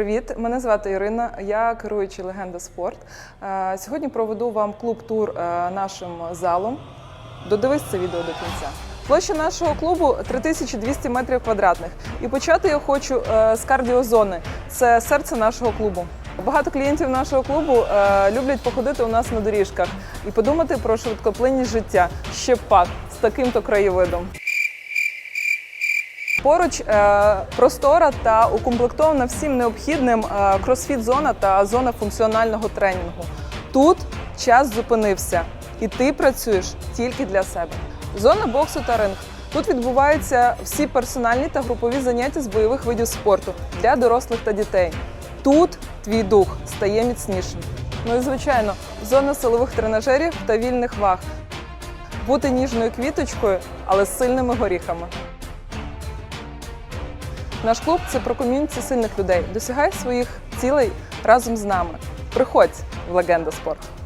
Привіт, мене звати Ірина. Я керуючий легенда спорт. Е, Сьогодні проведу вам клуб-тур е, нашим залом. Додивись це відео до кінця. Площа нашого клубу 3200 метрів квадратних. І почати я хочу е, з кардіозони. Це серце нашого клубу. Багато клієнтів нашого клубу люблять походити у нас на доріжках і подумати про швидкоплинність життя. Ще пак з таким-то краєвидом. Поруч е, простора та укомплектована всім необхідним е, кросфіт-зона та зона функціонального тренінгу. Тут час зупинився, і ти працюєш тільки для себе. Зона боксу та ринг. Тут відбуваються всі персональні та групові заняття з бойових видів спорту для дорослих та дітей. Тут твій дух стає міцнішим. Ну і звичайно, зона силових тренажерів та вільних ваг. Бути ніжною квіточкою, але з сильними горіхами. Наш клуб це про ком'юніті сильних людей. Досягай своїх цілей разом з нами. Приходь в легенда спорт.